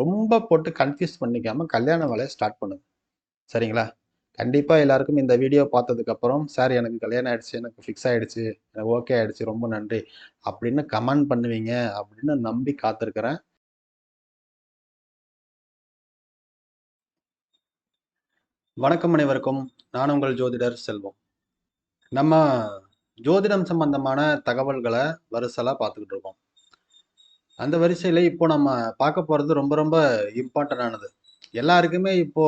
ரொம்ப போட்டு கன்ஃபியூஸ் பண்ணிக்காம கல்யாண வேலையை ஸ்டார்ட் பண்ணுங்க. சரிங்களா? கண்டிப்பாக எல்லாருக்கும் இந்த வீடியோ பார்த்ததுக்கப்புறம் சார் எனக்கு கல்யாணம் ஆயிடுச்சு எனக்கு ஃபிக்ஸ் ஆகிடுச்சு எனக்கு ஓகே ஆகிடுச்சு ரொம்ப நன்றி அப்படின்னு கமெண்ட் பண்ணுவீங்க அப்படின்னு நம்பி காத்திருக்கிறேன். வணக்கம் அனைவருக்கும். நான் உங்கள் ஜோதிடர் செல்வம். நம்ம ஜோதிடம் சம்பந்தமான தகவல்களை வரிசலாக பார்த்துக்கிட்டு இருக்கோம். அந்த வரிசையில் இப்போ நம்ம பார்க்க போகிறது ரொம்ப ரொம்ப இம்பார்ட்டண்டானது எல்லாருக்குமே இப்போ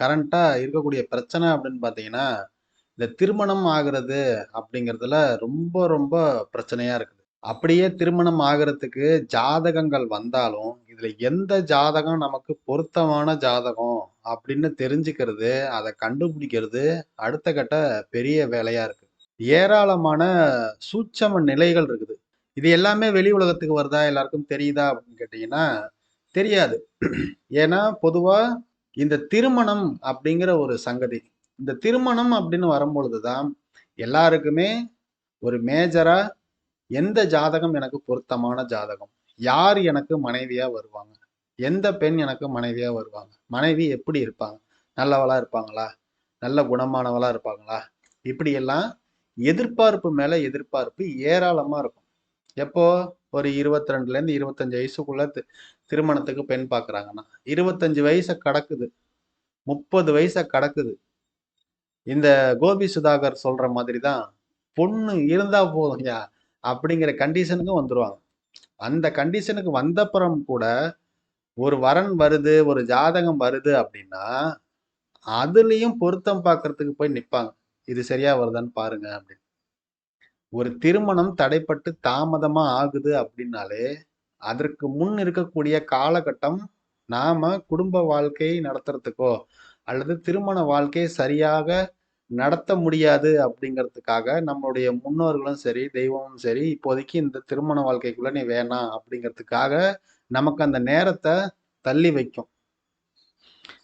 கரண்ட்டாக இருக்கக்கூடிய பிரச்சனை அப்படின்னு பார்த்தீங்கன்னா இந்த திருமணம் ஆகிறது அப்படிங்கிறதுல ரொம்ப ரொம்ப பிரச்சனையாக இருக்குது. அப்படியே திருமணம் ஆகிறதுக்கு ஜாதகங்கள் வந்தாலும் இதில் எந்த ஜாதகம் நமக்கு பொருத்தமான ஜாதகம் அப்படின்னு தெரிஞ்சுக்கிறது அதை கண்டுபிடிக்கிறது அடுத்த கட்ட பெரிய வேலையாக இருக்குது ஏராளமான சூட்சம நிலைகள் இருக்குது. இது எல்லாமே வெளி உலகத்துக்கு வருதா எல்லாருக்கும் தெரியுதா அப்படின்னு கேட்டிங்கன்னா தெரியாது. ஏன்னா பொதுவாக இந்த திருமணம் அப்படிங்கிற ஒரு சங்கதி இந்த திருமணம் அப்படின்னு வரும்பொழுது தான் எல்லாருக்குமே ஒரு மேஜரா எந்த ஜாதகம் எனக்கு பொருத்தமான ஜாதகம்? யார் எனக்கு மனைவியா வருவாங்க? எந்த பெண் எனக்கு மனைவியா வருவாங்க? மனைவி எப்படி இருப்பாங்க? நல்லவளா இருப்பாங்களா? நல்ல குணமானவளா இருப்பாங்களா? இப்படியெல்லாம் எதிர்பார்ப்பு மேல எதிர்பார்ப்பு ஏராளமா இருக்கும். எப்போ? ஒரு இருபத்தி ரெண்டுல இருந்து இருபத்தஞ்சு வயசுக்குள்ள தி- திருமணத்துக்கு பெண் பாக்குறாங்கன்னா. இருபத்தஞ்சு வயசை கடக்குது. முப்பது வயசை கடக்குது. இந்த கோபி சுதாகர் சொல்ற மாதிரி தான் பொண்ணு இருந்தா போதும்யா அப்படிங்கிற கண்டிஷனுக்கும் வந்துருவாங்க. அந்த கண்டிஷனுக்கு வந்தப்புறம் கூட ஒரு வரன் வருது ஒரு ஜாதகம் வருது அப்படின்னா அதுலயும் பொருத்தம் பார்க்கறதுக்கு போய் நிப்பாங்க. இது சரியா வருதான்னு பாருங்க அப்படின்னு. ஒரு திருமணம் தடைப்பட்டு தாமதமா ஆகுது அப்படின்னாலே அதற்கு முன் இருக்கக்கூடிய காலகட்டம் நாம குடும்ப வாழ்க்கையை நடத்துறதுக்கோ அல்லது திருமண வாழ்க்கையை சரியாக நடத்த முடியாது அப்படிங்கிறதுக்காக நம்மளுடைய முன்னோர்களும் சரி தெய்வமும் சரி இப்போதைக்கு இந்த திருமண வாழ்க்கைக்குள்ள நீ வேணாம் அப்படிங்கிறதுக்காக நமக்கு அந்த நேரத்தை தள்ளி வைக்கும்.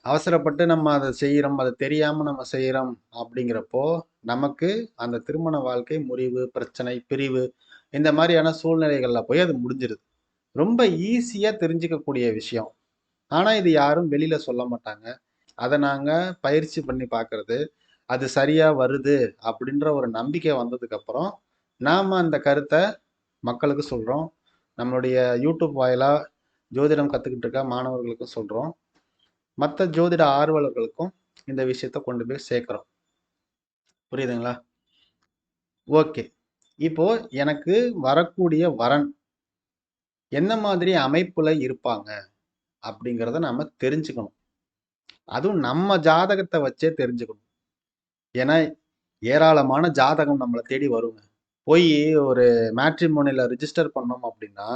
அவசரப்பட்டு நம்ம அதை செய்கிறோம் அதை தெரியாமல் நம்ம செய்கிறோம் அப்படிங்கிறப்போ நமக்கு அந்த திருமண வாழ்க்கை முறிவு பிரச்சனை பிரிவு இந்த மாதிரியான சூழ்நிலைகளில் போய் அது முடிஞ்சிருது. ரொம்ப ஈஸியாக தெரிஞ்சுக்கக்கூடிய விஷயம். ஆனால் இது யாரும் வெளியில் சொல்ல மாட்டாங்க. அதை நாங்கள் பயிற்சி பண்ணி பார்க்குறது அது சரியாக வருது அப்படின்ற ஒரு நம்பிக்கை வந்ததுக்கப்புறம் நாம் அந்த கருத்தை மக்களுக்கு சொல்கிறோம் நம்மளுடைய யூடியூப் வாயிலாக ஜோதிடம் கற்றுக்கிட்டு இருக்க மாணவர்களுக்கும் சொல்கிறோம் மற்ற ஜோதிட ஆர்வலர்களுக்கும் இந்த விஷயத்த கொண்டு போய் சேர்க்குறோம். புரியுதுங்களா? ஓகே. இப்போ எனக்கு வரக்கூடிய வரன் என்ன மாதிரி அமைப்புல இருப்பாங்க அப்படிங்கிறத நம்ம தெரிஞ்சுக்கணும். அதுவும் நம்ம ஜாதகத்தை வச்சே தெரிஞ்சுக்கணும். ஏன்னா ஏராளமான ஜாதகம் நம்மளை தேடி வருங்க. போய் ஒரு மேட்ரிமோனியில் ரிஜிஸ்டர் பண்ணோம் அப்படின்னா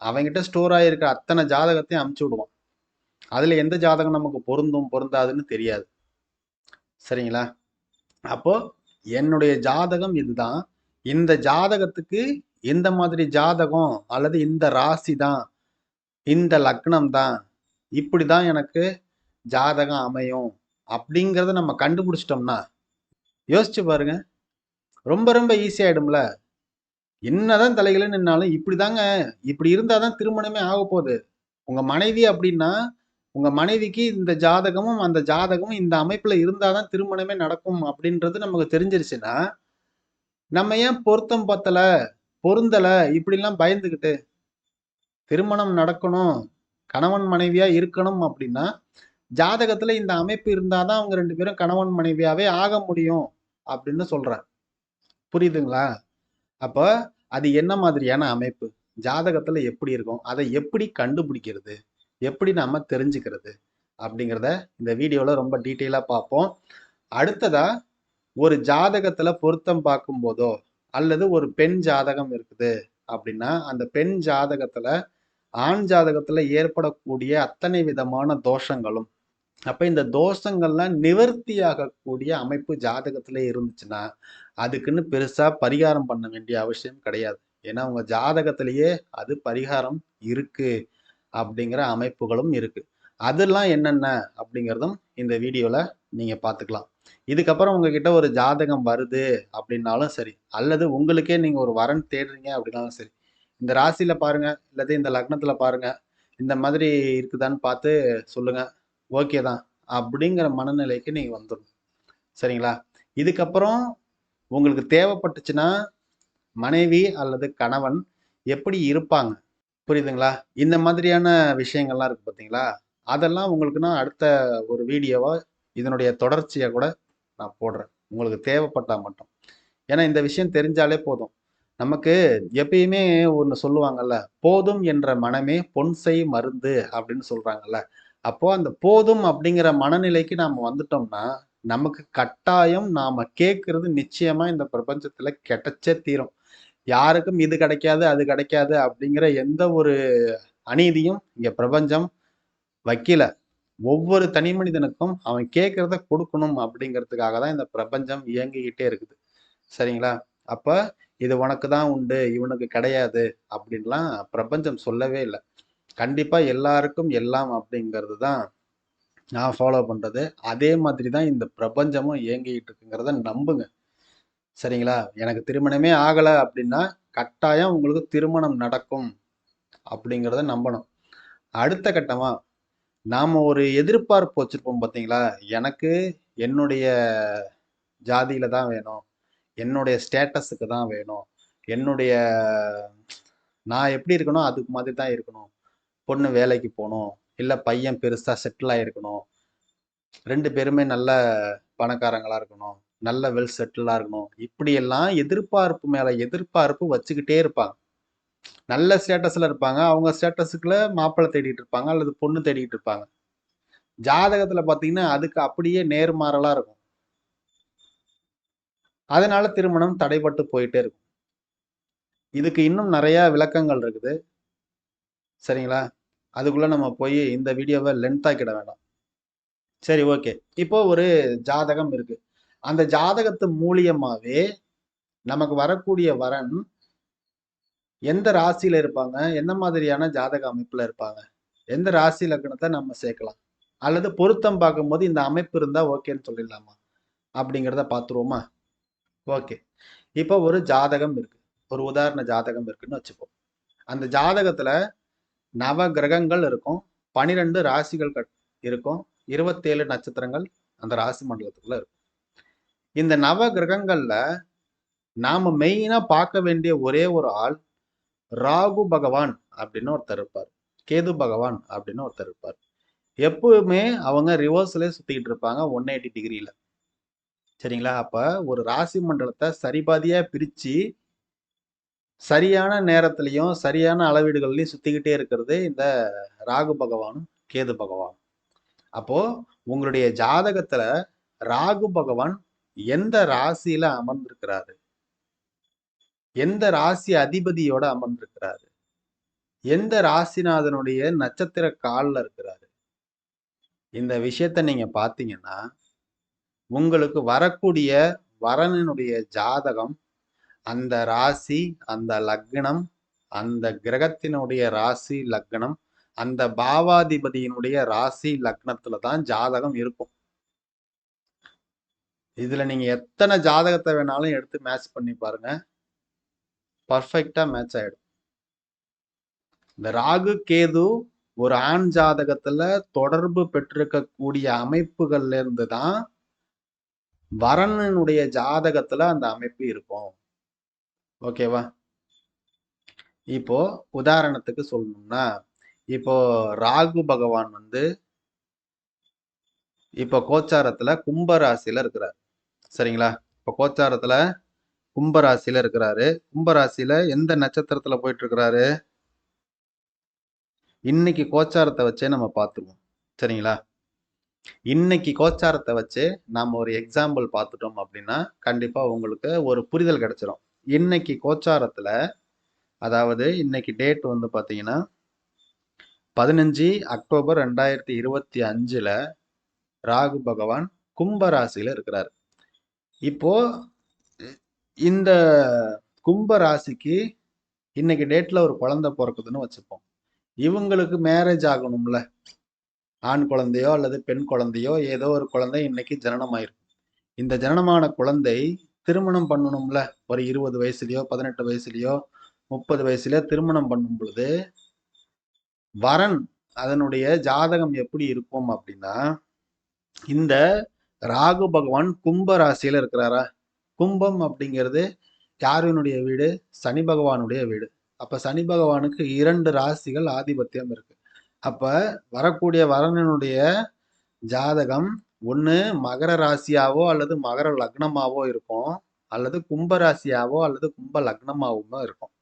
அவங்ககிட்ட ஸ்டோர் ஆகிருக்க அத்தனை ஜாதகத்தையும் அமுச்சு விடுவான். அதுல எந்த ஜாதகம் நமக்கு பொருந்தும் பொருந்தாதுன்னு தெரியாது. சரிங்களா? அப்போ என்னுடைய ஜாதகம் இதுதான். இந்த ஜாதகத்துக்கு இந்த மாதிரி ஜாதகம் அல்லது இந்த ராசி தான் இந்த லக்னம் தான் இப்படி தான் எனக்கு ஜாதகம் அமையும் அப்படிங்கிறத நம்ம கண்டுபிடிச்சிட்டோம்னா யோசிச்சு பாருங்க. ரொம்ப ரொம்ப ஈஸி ஆயிடும்ல. என்னதான் தலைகளை நின்னாலும் இப்படிதாங்க இப்படி இருந்தாதான் திருமணமே ஆக போகுது உங்க மனைவி அப்படின்னா உங்க மனைவிக்கு இந்த ஜாதகமும் அந்த ஜாதகமும் இந்த அமைப்புல இருந்தாதான் திருமணமே நடக்கும் அப்படின்றது நமக்கு தெரிஞ்சிருச்சுன்னா நம்ம ஏன் பொருத்தம் பத்தல பொருந்தல இப்படிலாம் பயந்துக்கிட்டு திருமணம் நடக்கணும் கணவன் மனைவியா இருக்கணும் அப்படின்னா ஜாதகத்துல இந்த அமைப்பு இருந்தாதான் அவங்க ரெண்டு பேரும் கணவன் மனைவியாவே ஆக முடியும் அப்படின்னு சொல்றேன் புரியுதுங்களா? அப்ப அது என்ன மாதிரியான அமைப்பு? ஜாதகத்துல எப்படி இருக்கும்? அதை எப்படி கண்டுபிடிக்கிறது? எப்படி நாம தெரிஞ்சுக்கிறது அப்படிங்கிறத இந்த வீடியோவில் ரொம்ப டீட்டெயிலாக பார்ப்போம். அடுத்ததா ஒரு ஜாதகத்தில் பொருத்தம் பார்க்கும் போதோ அல்லது ஒரு பெண் ஜாதகம் இருக்குது அப்படின்னா அந்த பெண் ஜாதகத்தில் ஆண் ஜாதகத்தில் ஏற்படக்கூடிய அத்தனை விதமான தோஷங்களும் அப்போ இந்த தோஷங்கள்லாம் நிவர்த்தியாகக்கூடிய அமைப்பு ஜாதகத்தில் இருந்துச்சுன்னா அதுக்குன்னு பெருசாக பரிகாரம் பண்ண வேண்டிய அவசியம் கிடையாது. ஏன்னா உங்கள் ஜாதகத்திலேயே அது பரிகாரம் இருக்குது அப்படிங்கிற அமைப்புகளும் இருக்குது அதெல்லாம் என்னென்ன அப்படிங்கிறதும் இந்த வீடியோவில் நீங்கள் பார்த்துக்கலாம் இதுக்கப்புறம் உங்ககிட்ட ஒரு ஜாதகம் வருது அப்படின்னாலும் சரி அல்லது உங்களுக்கே நீங்கள் ஒரு வரன் தேடுறீங்க அப்படின்னாலும் சரி இந்த ராசியில் பாருங்கள் அல்லது இந்த லக்னத்தில் பாருங்கள் இந்த மாதிரி இருக்குதான்னு பார்த்து சொல்லுங்கள் ஓகே தான் அப்படிங்கிற மனநிலைக்கு நீங்கள் வந்துடணும் சரிங்களா? இதுக்கப்புறம் உங்களுக்கு தேவைப்பட்டுச்சுன்னா மனைவி அல்லது கணவன் எப்படி இருப்பாங்க? புரியுதுங்களா? இந்த மாதிரியான விஷயங்கள்லாம் இருக்கு பார்த்தீங்களா அதெல்லாம் உங்களுக்கு நான் அடுத்த ஒரு வீடியோவா இதனுடைய தொடர்ச்சியை கூட நான் போடுறேன். உங்களுக்கு தேவைப்பட்டா மட்டும். ஏன்னா இந்த விஷயம் தெரிஞ்சாலே போதும். நமக்கு எப்பயுமே ஒன்று சொல்லுவாங்கல்ல போதும் என்ற மனமே பொன்சை மருந்து அப்படின்னு சொல்றாங்கல்ல. அப்போ அந்த போதும் அப்படிங்கிற மனநிலைக்கு நாம் வந்துட்டோம்னா நமக்கு கட்டாயம் நாம கேட்கறது நிச்சயமா இந்த பிரபஞ்சத்துல கெட்டச்சே தீரும். யாருக்கும் இது கிடைக்காது அது கிடைக்காது அப்படிங்கிற எந்த ஒரு அநீதியும் இங்க பிரபஞ்சம் வைக்கல. ஒவ்வொரு தனி மனிதனுக்கும் அவன் கேட்கறத கொடுக்கணும் அப்படிங்கிறதுக்காக தான் இந்த பிரபஞ்சம் இயங்கிக்கிட்டே இருக்குது. சரிங்களா? அப்ப இது உனக்கு தான் உண்டு இவனுக்கு கிடையாது அப்படின்லாம் பிரபஞ்சம் சொல்லவே இல்லை. கண்டிப்பா எல்லாருக்கும் எல்லாம் அப்படிங்கிறது தான் நான் ஃபாலோ பண்றது. அதே மாதிரி தான் இந்த பிரபஞ்சமும் இயங்கிக்கிட்டு இருக்குங்கிறத நம்புங்க. சரிங்களா? எனக்கு திருமணமே ஆகலை அப்படின்னா கட்டாயம் உங்களுக்கு திருமணம் நடக்கும் அப்படிங்கிறத நம்பணும். அடுத்த கட்டமா நாம ஒரு எதிர்பார்ப்பு வச்சிருப்போம் பார்த்தீங்களா எனக்கு என்னுடைய ஜாதியில தான் வேணும். என்னுடைய ஸ்டேட்டஸுக்கு தான் வேணும். என்னுடைய நான் எப்படி இருக்கணும் அதுக்கு மாதிரி தான் இருக்கணும். பொண்ணு வேலைக்கு போகணும். இல்லை பையன் பெருசா செட்டில் ஆகிருக்கணும் ரெண்டு பேருமே நல்ல பணக்காரங்களா இருக்கணும். நல்ல வெல் செட்டிலா இருக்கணும். இப்படியெல்லாம் எதிர்பார்ப்பு மேல எதிர்பார்ப்பு வச்சுக்கிட்டே இருப்பாங்க. நல்ல ஸ்டேட்டஸ்ல இருப்பாங்க. அவங்க ஸ்டேட்டஸுக்குள்ள மாப்பிள்ளை தேடிட்டு இருப்பாங்க. அல்லது பொண்ணு தேடிட்டு இருப்பாங்க. ஜாதகத்துல பாத்தீங்கன்னா அதுக்கு அப்படியே நேர்மாறலா இருக்கும். அதனால திருமணம் தடைபட்டு போயிட்டே இருக்கும். இதுக்கு இன்னும் நிறைய விளக்கங்கள் இருக்குது. சரிங்களா? அதுக்குள்ள நம்ம போய் இந்த வீடியோவை லென்த்தாக்கிட வேண்டாம் சரி ஓகே இப்போ ஒரு ஜாதகம் இருக்கு. அந்த ஜாதகத்து மூலியமாவே நமக்கு வரக்கூடிய வரன் எந்த ராசியில இருப்பாங்க? எந்த மாதிரியான ஜாதக அமைப்புல இருப்பாங்க? எந்த ராசி லக்னத்தை நம்ம சேர்க்கலாம்? அல்லது பொருத்தம் பார்க்கும்போது இந்த அமைப்பு இருந்தா ஓகேன்னு சொல்லிடலாமா? அப்படிங்கிறத பார்த்துருவோமா? ஓகே. இப்போ ஒரு ஜாதகம் இருக்கு. ஒரு உதாரண ஜாதகம் இருக்குன்னு வச்சுப்போம். அந்த ஜாதகத்துல நவ கிரகங்கள் இருக்கும். பனிரெண்டு ராசிகள் கட்- இருக்கும். இருபத்தேழு நட்சத்திரங்கள் அந்த ராசி மண்டலத்துக்குள்ள இருக்கும். இந்த நவ கிரகங்கள்ல நாம மெயினா பார்க்க வேண்டிய ஒரே ஒரு ஆள் ராகு பகவான் அப்படின்னு ஒருத்தர் இருப்பார். கேது பகவான் அப்படின்னு ஒருத்தர் இருப்பார். எப்பவுமே அவங்க ரிவர்ஸ்ல சுத்திக்கிட்டு இருப்பாங்க ஒன் எயிட்டி டிகிரியில சரிங்களா? அப்ப ஒரு ராசி மண்டலத்தை சரிபாதியா பிரிச்சு சரியான நேரத்திலையும் சரியான அளவீடுகள்லையும் சுத்திக்கிட்டே இருக்கிறது இந்த ராகு பகவானும் கேது பகவான் அப்போ உங்களுடைய ஜாதகத்துல ராகு பகவான் எந்த ராசியில அமர்ந்திருக்கிறாரு? எந்த ராசி அதிபதியோட அமர்ந்திருக்கிறாரு? எந்த ராசிநாதனுடைய நட்சத்திர காலில் இருக்கிறாரு? இந்த விஷயத்த நீங்க பாத்தீங்கன்னா உங்களுக்கு வரக்கூடிய வரனினுடைய ஜாதகம் அந்த ராசி அந்த லக்னம் அந்த கிரகத்தினுடைய ராசி லக்னம் அந்த பாவாதிபதியினுடைய ராசி லக்னத்துல தான் ஜாதகம் இருக்கும். இதுல நீங்க எத்தனை ஜாதகத்தை வேணாலும் எடுத்து மேட்ச் பண்ணி பாருங்க. பர்ஃபெக்டா மேட்ச் ஆயிடும். இந்த ராகு கேது ஒரு ஆண் ஜாதகத்துல தொடர்பு பெற்றிருக்கக்கூடிய அமைப்புகள்ல இருந்து தான் ஜாதகத்துல அந்த அமைப்பு இருக்கும். ஓகேவா இப்போ உதாரணத்துக்கு சொல்லணும்னா இப்போ ராகு பகவான் வந்து இப்போ கோச்சாரத்துல கும்பராசியில இருக்கிறார். சரிங்களா? இப்போ கோச்சாரத்துல கும்பராசியில் இருக்கிறாரு. கும்பராசியில் எந்த நட்சத்திரத்தில் போயிட்டு இருக்கிறாரு இன்னைக்கு கோச்சாரத்தை வச்சே நம்ம பார்த்துருவோம் சரிங்களா? இன்னைக்கு கோச்சாரத்தை வச்சு நாம ஒரு எக்ஸாம்பிள் பார்த்துட்டோம் அப்படின்னா கண்டிப்பாக உங்களுக்கு ஒரு புரிதல் கிடைச்சிரும். இன்னைக்கு கோச்சாரத்துல அதாவது இன்னைக்கு டேட் வந்து பார்த்தீங்கன்னா பதினஞ்சு அக்டோபர் ரெண்டாயிரத்தி இருபத்தி அஞ்சுல ராகு பகவான் கும்பராசியில் இருக்கிறாரு இருக்கிறார். இப்போ இந்த கும்ப ராசிக்கு இன்னைக்கு டேட்ல ஒரு குழந்தை பிறக்குதுன்னு வச்சுப்போம். இவங்களுக்கு மேரேஜ் ஆகணும்ல. ஆண் குழந்தையோ அல்லது பெண் குழந்தையோ ஏதோ ஒரு குழந்தை இன்னைக்கு ஜனனம் ஆயிருக்கும் இந்த ஜனனமான குழந்தை திருமணம் பண்ணணும்ல. ஒரு இருபது வயசுலயோ பதினெட்டு வயசுலயோ முப்பது வயசுலயோ திருமணம் பண்ணும் பொழுது வரன் அதனுடைய ஜாதகம் எப்படி இருக்கும் அப்படின்னா இந்த ராகு பகவான் கும்ப ராசியில இருக்கிறாரா? கும்பம் அப்படிங்கிறது யாருனுடைய வீடு? சனி பகவானுடைய வீடு. அப்ப சனி பகவானுக்கு இரண்டு ராசிகள் ஆதிபத்தியம் இருக்கு. அப்ப வரக்கூடிய வரனனுடைய ஜாதகம் ஒன்று மகர ராசியாவோ அல்லது மகர லக்னமாவோ இருக்கும். அல்லது கும்ப ராசியாவோ அல்லது கும்ப லக்னமாகவும் இருக்கும்.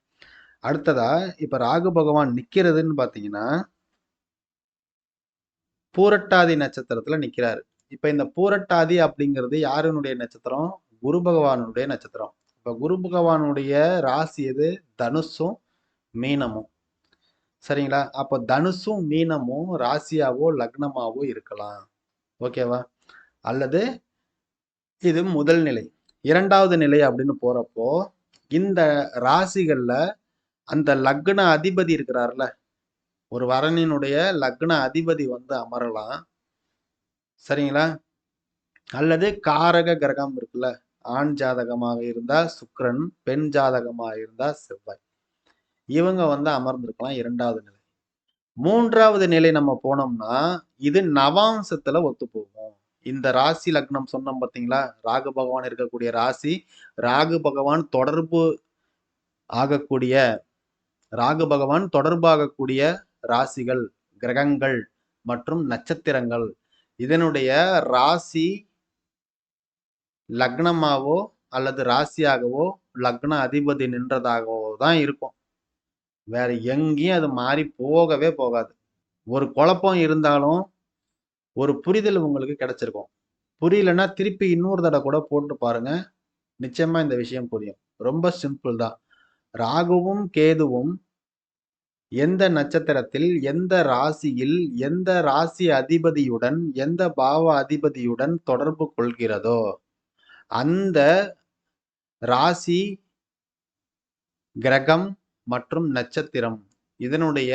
அடுத்ததா இப்ப ராகு பகவான் நிக்கிறதுன்னு பாத்தீங்கன்னா பூரட்டாதி நட்சத்திரத்துல நிக்கிறாரு. இப்ப இந்த பூரட்டாதி அப்படிங்கிறது யாருனுடைய நட்சத்திரம்? குரு பகவானுடைய நட்சத்திரம். இப்ப குரு பகவானுடைய ராசி எது? தனுசும் மீனமும். சரிங்களா? அப்போ தனுசும் மீனமும் ராசியாவோ லக்னமாவோ இருக்கலாம். ஓகேவா? அல்லது இது முதல் நிலை. இரண்டாவது நிலை அப்படின்னு போறப்போ இந்த ராசிகள்ல அந்த லக்ன அதிபதி இருக்கிறார்ல. ஒரு வரணினுடைய லக்ன அதிபதி வந்து அமரலாம். சரிங்களா? அல்லது காரக கிரகம் இருக்குல்ல ஆண் ஜாதகமாக இருந்தா சுக்கரன் பெண் ஜாதகமாக இருந்தா செவ்வாய். இவங்க வந்து அமர்ந்திருக்கலாம் இரண்டாவது நிலை. மூன்றாவது நிலை நம்ம போனோம்னா இது நவாம்சத்துல ஒத்து போகும் இந்த ராசி லக்னம் சொன்னோம் பார்த்தீங்களா? ராகு பகவான் இருக்கக்கூடிய ராசி ராகு பகவான் தொடர்பு ஆகக்கூடிய ராகு பகவான் தொடர்பாகக்கூடிய ராசிகள் கிரகங்கள் மற்றும் நட்சத்திரங்கள். இதனுடைய ராசி லக்னமாவோ அல்லது ராசியாகவோ லக்ன அதிபதி நின்றதாகவோ தான் இருக்கும். வேற எங்கேயும் அது மாறி போகவே போகாது. ஒரு குழப்பம் இருந்தாலும் ஒரு புரிதல் உங்களுக்கு கிடைச்சிருக்கும். புரியலன்னா திருப்பி இன்னொரு தடவை கூட போட்டு பாருங்க. நிச்சயமா இந்த விஷயம் புரியும். ரொம்ப சிம்பிள் தான். ராகுவும் கேதுவும் எந்த நட்சத்திரத்தில் எந்த ராசியில் எந்த ராசி அதிபதியுடன் எந்த பாவ அதிபதியுடன் தொடர்பு கொள்கிறதோ அந்த ராசி கிரகம் மற்றும் நட்சத்திரம் இதனுடைய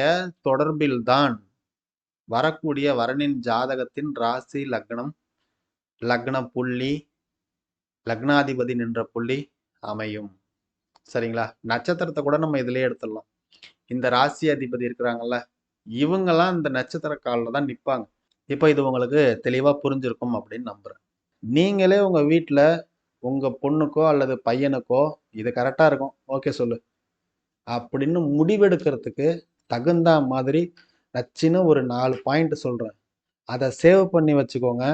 தொடர்பில்தான் வரக்கூடிய வரனின் ஜாதகத்தின் ராசி லக்னம் லக்ன புள்ளி லக்னாதிபதி நின்ற புள்ளி அமையும். சரிங்களா? நட்சத்திரத்தை கூட நம்ம இதுலயே எடுத்துடலாம். இந்த ராசி அதிபதி இருக்கிறாங்கல்ல இவங்கெல்லாம் இந்த நட்சத்திர காலில் தான் நிற்பாங்க இப்போ இது உங்களுக்கு தெளிவாக புரிஞ்சிருக்கும் அப்படின்னு நம்புகிறேன் நீங்களே உங்கள் வீட்டில் உங்கள் பொண்ணுக்கோ அல்லது பையனுக்கோ இது கரெக்டாக இருக்கும். ஓகே சொல்லு. அப்படின்னு முடிவெடுக்கிறதுக்கு தகுந்த மாதிரி நச்சுன்னு ஒரு நாலு பாயிண்ட் சொல்கிறேன் அதை சேவ் பண்ணி வச்சுக்கோங்க.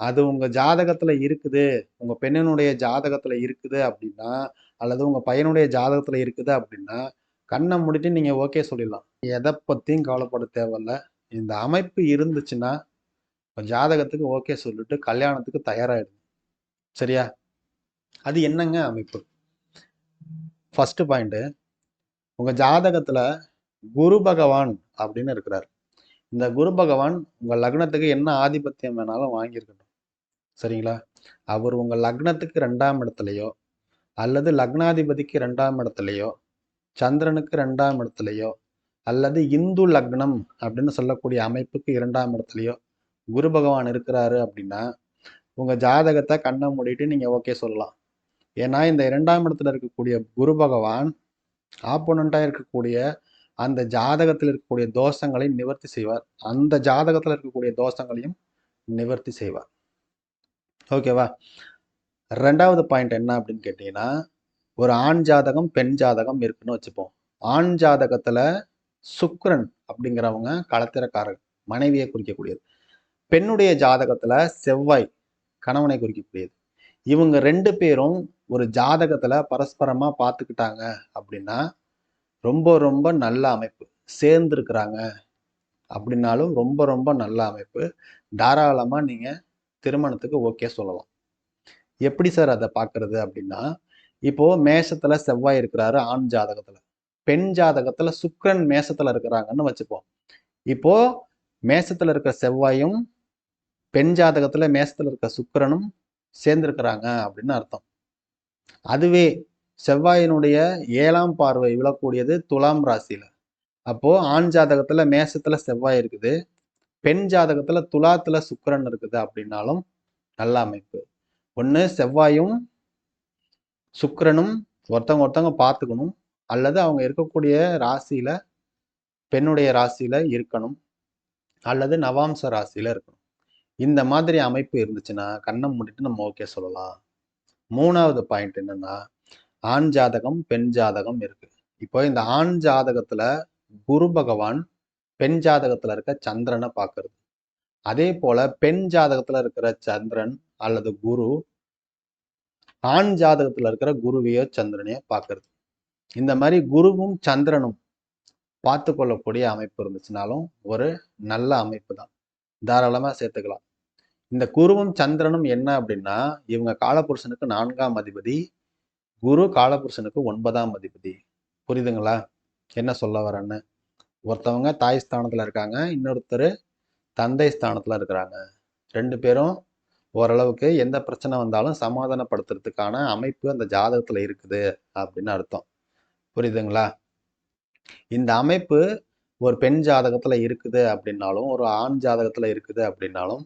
அது உங்கள் ஜாதகத்தில் இருக்குது. உங்கள் பெண்ணினுடைய ஜாதகத்தில் இருக்குது அப்படின்னா அல்லது உங்கள் பையனுடைய ஜாதகத்தில் இருக்குது அப்படின்னா கண்ணை முடிட்டு நீங்கள் ஓகே சொல்லிடலாம். எதை பற்றியும் கவலைப்பட தேவையில்ல. இந்த அமைப்பு இருந்துச்சுன்னா ஜாதகத்துக்கு ஓகே சொல்லிட்டு கல்யாணத்துக்கு தயாராகிடுது சரியா? அது என்னங்க அமைப்பு? ஃபஸ்ட்டு பாயிண்ட்டு உங்கள் ஜாதகத்தில் குரு பகவான் அப்படின்னு இருக்கிறார். இந்த குரு பகவான் உங்கள் லக்னத்துக்கு என்ன ஆதிபத்தியம் வேணாலும் வாங்கியிருக்கட்டும். சரிங்களா? அவர் உங்கள் லக்னத்துக்கு ரெண்டாம் இடத்துலையோ அல்லது லக்னாதிபதிக்கு ரெண்டாம் இடத்துலையோ சந்திரனுக்கு ரெண்டாம் இடத்துலையோ அல்லது இந்து லக்னம் அப்படின்னு சொல்லக்கூடிய அமைப்புக்கு இரண்டாம் இடத்துலையோ குரு பகவான் இருக்கிறாரு அப்படின்னா உங்க ஜாதகத்தை கண்ணை மூடிட்டு நீங்க ஓகே சொல்லலாம். ஏன்னா இந்த இரண்டாம் இடத்துல இருக்கக்கூடிய குரு பகவான் ஆப்போனண்டா இருக்கக்கூடிய அந்த ஜாதகத்தில் இருக்கக்கூடிய தோஷங்களை நிவர்த்தி செய்வார். அந்த ஜாதகத்தில் இருக்கக்கூடிய தோஷங்களையும் நிவர்த்தி செய்வார். ஓகேவா ரெண்டாவது பாயிண்ட் என்ன அப்படின்னு கேட்டீங்கன்னா ஒரு ஆண் ஜாதகம் பெண் ஜாதகம் இருக்குன்னு வச்சுப்போம். ஆண் ஜாதகத்துல சுக்ரன் அப்படிங்கிறவங்க களத்திரக்காரர் மனைவியை குறிக்கக்கூடியது. பெண்ணுடைய ஜாதகத்துல செவ்வாய் கணவனை குறிக்கக்கூடியது. இவங்க ரெண்டு பேரும் ஒரு ஜாதகத்துல பரஸ்பரமா பார்த்துக்கிட்டாங்க அப்படின்னா ரொம்ப ரொம்ப நல்ல அமைப்பு. சேர்ந்துருக்கிறாங்க அப்படின்னாலும் ரொம்ப ரொம்ப நல்ல அமைப்பு. தாராளமா நீங்க திருமணத்துக்கு ஓகே சொல்லலாம். எப்படி சார் அதை பார்க்கறது அப்படின்னா இப்போ மேஷத்துல செவ்வாய் இருக்கிறாரு ஆண் ஜாதகத்துல. பெண் ஜாதகத்துல சுக்ரன் மேஷத்துல இருக்கிறாங்கன்னு வச்சுப்போம். இப்போ மேஷத்துல இருக்கிற செவ்வாயும் பெண் ஜாதகத்துல மேஷத்துல இருக்க சுக்கரனும் சேர்ந்திருக்கிறாங்க அப்படின்னு அர்த்தம். அதுவே செவ்வாயினுடைய ஏழாம் பார்வை விழக்கூடியது துலாம் ராசியில. அப்போ ஆண் ஜாதகத்துல மேசத்துல செவ்வாய் இருக்குது. பெண் ஜாதகத்துல துலாத்துல சுக்கரன் இருக்குது அப்படின்னாலும் நல்ல அமைப்பு. ஒன்று செவ்வாயும் சுக்கரனும் ஒருத்தவங்க ஒருத்தவங்க பார்த்துக்கணும். அல்லது அவங்க இருக்கக்கூடிய ராசியில பெண்ணுடைய ராசியில இருக்கணும். அல்லது நவாம்ச ராசியில இருக்கணும். இந்த மாதிரி அமைப்பு இருந்துச்சுன்னா கண்ணை மூடிட்டு நம்ம ஓகே சொல்லலாம். மூணாவது பாயிண்ட் என்னன்னா ஆண் ஜாதகம் பெண் ஜாதகம் இருக்கு. இப்போ இந்த ஆண் ஜாதகத்துல குரு பகவான் பெண் ஜாதகத்துல இருக்க சந்திரனை பார்க்கறது. அதே போல பெண் ஜாதகத்துல இருக்கிற சந்திரன் அல்லது குரு ஆண் ஜாதகத்துல இருக்கிற குருவையோ சந்திரனையோ பார்க்கறது. இந்த மாதிரி குருவும் சந்திரனும் பார்த்து கொள்ளக்கூடிய அமைப்பு இருந்துச்சுனாலும் ஒரு நல்ல அமைப்பு தான். தாராளமா சேர்த்துக்கலாம். இந்த குருவும் சந்திரனும் என்ன அப்படின்னா இவங்க காலபுருஷனுக்கு நான்காம் அதிபதி குரு காலபுருஷனுக்கு ஒன்பதாம் அதிபதி. புரியுதுங்களா? என்ன சொல்ல வரேன்னு? ஒருத்தவங்க தாய் ஸ்தானத்துல இருக்காங்க இன்னொருத்தர் தந்தை ஸ்தானத்துல இருக்கிறாங்க. ரெண்டு பேரும் ஓரளவுக்கு எந்த பிரச்சனை வந்தாலும் சமாதானப்படுத்துறதுக்கான அமைப்பு அந்த ஜாதகத்தில் இருக்குது அப்படின்னு அர்த்தம். புரியுதுங்களா? இந்த அமைப்பு ஒரு பெண் ஜாதகத்தில் இருக்குது அப்படின்னாலும் ஒரு ஆண் ஜாதகத்தில் இருக்குது அப்படின்னாலும்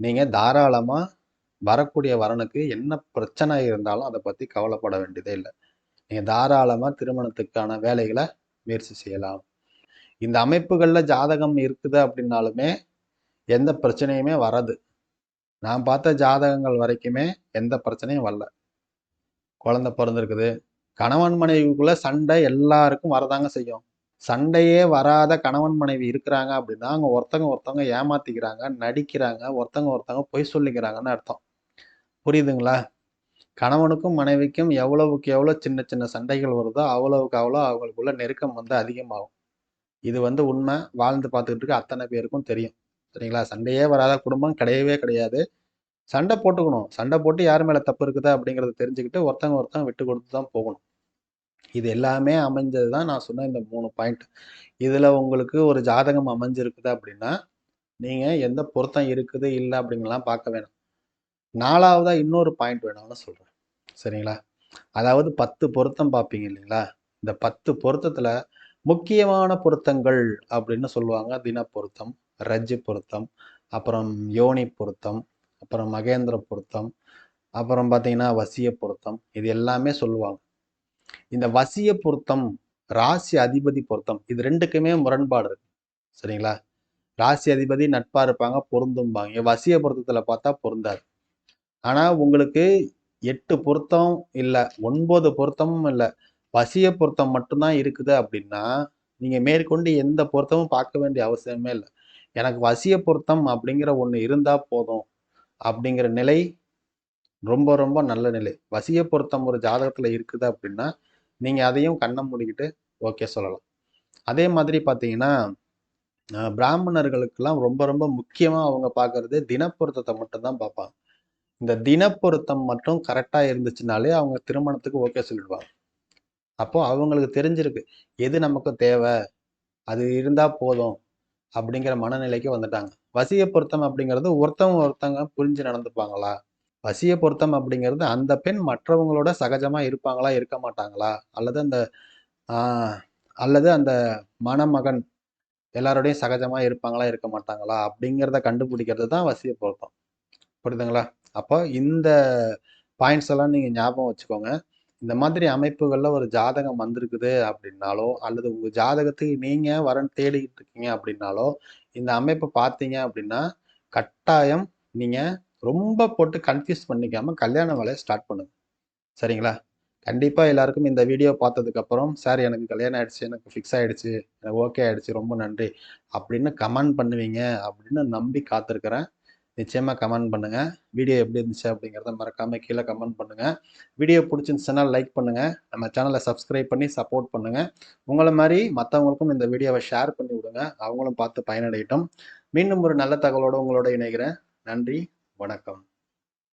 நீங்கள் தாராளமாக வரக்கூடிய வரனுக்கு என்ன பிரச்சனை இருந்தாலும் அதை பற்றி கவலைப்பட வேண்டியதே இல்லை. நீங்கள் தாராளமாக திருமணத்துக்கான வேலைகளை முயற்சி செய்யலாம். இந்த அமைப்புகளில் ஜாதகம் இருக்குது அப்படின்னாலுமே எந்த பிரச்சனையுமே வராது. நான் பார்த்த ஜாதகங்கள் வரைக்குமே எந்த பிரச்சனையும் வரல. குழந்தை பிறந்திருக்குது. கணவன் மனைவிக்குள்ள சண்டை எல்லாருக்கும் வரதாங்க செய்யும். சண்டையே வராத கணவன் மனைவி இருக்கிறாங்க அப்படின்னா அவங்க ஒருத்தங்க ஒருத்தவங்க ஏமாத்திக்கிறாங்க நடிக்கிறாங்க ஒருத்தங்க ஒருத்தவங்க பொய் சொல்லிக்கிறாங்கன்னு அர்த்தம். புரியுதுங்களா? கணவனுக்கும் மனைவிக்கும் எவ்வளவுக்கு எவ்வளோ சின்ன சின்ன சண்டைகள் வருதோ அவ்வளவுக்கு அவ்வளோ அவங்களுக்குள்ள நெருக்கம் வந்து அதிகமாகும். இது வந்து உண்மை. வாழ்ந்து பார்த்துக்கிட்டு இருக்க அத்தனை பேருக்கும் தெரியும். சரிங்களா? சண்டையே வராத குடும்பம் கிடையவே கிடையாது. சண்டை போட்டுக்கணும். சண்டை போட்டு யார் மேல தப்பு இருக்குதா அப்படிங்கிறத தெரிஞ்சுக்கிட்டு ஒருத்தங்க ஒருத்தங்க விட்டு கொடுத்து தான் போகணும். இது எல்லாமே அமைஞ்சது தான் நான் சொன்ன இந்த மூணு பாயிண்ட் இதுல உங்களுக்கு ஒரு ஜாதகம் அமைஞ்சிருக்குது அப்படின்னா நீங்க எந்த பொருத்தம் இருக்குது இல்லை அப்படிங்கலாம் பார்க்க வேணும். நாலாவதா இன்னொரு பாயிண்ட் வேணும்னு சொல்றேன். சரிங்களா? அதாவது பத்து பொருத்தம் பார்ப்பீங்க இல்லைங்களா? இந்த பத்து பொருத்தத்துல முக்கியமான பொருத்தங்கள் அப்படின்னு சொல்லுவாங்க தின பொருத்தம் ரஜ்ஜு பொருத்தம் அப்புறம் யோனி பொருத்தம் அப்புறம் மகேந்திர பொருத்தம் அப்புறம் பார்த்தீங்கன்னா வசிய பொருத்தம் இது எல்லாமே சொல்லுவாங்க. இந்த வசிய பொருத்தம் ராசி அதிபதி பொருத்தம் இது ரெண்டுக்குமே முரண்பாடு இருக்கு. சரிங்களா? ராசி அதிபதி நட்பா இருப்பாங்க பொருந்தும்பாங்க. வசிய பொருத்தத்துல பார்த்தா பொருந்தாது. ஆனா உங்களுக்கு எட்டு பொருத்தம் இல்லை ஒன்பது பொருத்தமும் இல்லை வசிய பொருத்தம் மட்டும்தான் இருக்குது அப்படின்னா நீங்க மேற்கொண்டு எந்த பொருத்தமும் பார்க்க வேண்டிய அவசியமே இல்லை. எனக்கு வசிய பொருத்தம் அப்படிங்கிற ஒன்று இருந்தால் போதும் அப்படிங்கிற நிலை ரொம்ப ரொம்ப நல்ல நிலை. வசிய பொருத்தம் ஒரு ஜாதகத்தில் இருக்குது அப்படின்னா நீங்கள் அதையும் கண்ணை மூடிக்கிட்டு ஓகே சொல்லலாம். அதே மாதிரி பார்த்தீங்கன்னா பிராமணர்களுக்கெல்லாம் ரொம்ப ரொம்ப முக்கியமாக அவங்க பார்க்கறது தினப்பொருத்தத்தை மட்டும்தான் பார்ப்பாங்க இந்த தினப்பொருத்தம் மட்டும் கரெக்டாக இருந்துச்சுனாலே அவங்க திருமணத்துக்கு ஓகே சொல்லிடுவாங்க. அப்போது அவங்களுக்கு தெரிஞ்சிருக்கு எது நமக்கு தேவை? அது இருந்தால் போதும். அப்படிங்கிற மனநிலைக்கு வந்துட்டாங்க. வசிய பொருத்தம் அப்படிங்கிறது ஒருத்தவங்க ஒருத்தவங்க புரிஞ்சு நடந்துப்பாங்களா? வசிய பொருத்தம் அப்படிங்கிறது அந்த பெண் மற்றவங்களோட சகஜமா இருப்பாங்களா இருக்க மாட்டாங்களா? அல்லது அந்த அல்லது அந்த மணமகன் எல்லாரோடையும் சகஜமா இருப்பாங்களா இருக்க மாட்டாங்களா? அப்படிங்கிறத கண்டுபிடிக்கிறது தான் வசிய பொருத்தம். புரியுதுங்களா? அப்போ இந்த பாயிண்ட்ஸ் எல்லாம் நீங்க ஞாபகம் வச்சுக்கோங்க. இந்த மாதிரி அமைப்புகளில் ஒரு ஜாதகம் வந்திருக்குது அப்படின்னாலோ அல்லது உங்கள் ஜாதகத்துக்கு நீங்கள் வரன் தேடிக்கிட்டு இருக்கீங்க அப்படின்னாலோ இந்த அமைப்பை பார்த்தீங்க அப்படின்னா கட்டாயம் நீங்கள் ரொம்ப போட்டு கன்ஃபியூஸ் பண்ணிக்காமல் கல்யாண வேலையை ஸ்டார்ட் பண்ணுங்க. சரிங்களா? கண்டிப்பாக எல்லாருக்கும் இந்த வீடியோ பார்த்ததுக்கப்புறம் சார் எனக்கு கல்யாணம் ஆயிடுச்சு எனக்கு ஃபிக்ஸ் ஆகிடுச்சு எனக்கு ஓகே ஆகிடுச்சு ரொம்ப நன்றி அப்படின்னு கமெண்ட் பண்ணுவீங்க அப்படின்னு நம்பி காத்திருக்கிறேன். நிச்சயமாக கமெண்ட் பண்ணுங்கள் வீடியோ எப்படி இருந்துச்சு அப்படிங்கிறத மறக்காமல் கீழே கமெண்ட் பண்ணுங்கள் வீடியோ பிடிச்சிருந்துச்சுன்னா லைக் பண்ணுங்கள் நம்ம சேனலை சப்ஸ்கிரைப் பண்ணி சப்போர்ட் பண்ணுங்கள் உங்களை மாதிரி மற்றவங்களுக்கும் இந்த வீடியோவை ஷேர் பண்ணி விடுங்க. அவங்களும் பார்த்து பயனடையட்டும். மீண்டும் ஒரு நல்ல தகவலோடு உங்களோட இணைகிறேன். நன்றி வணக்கம்.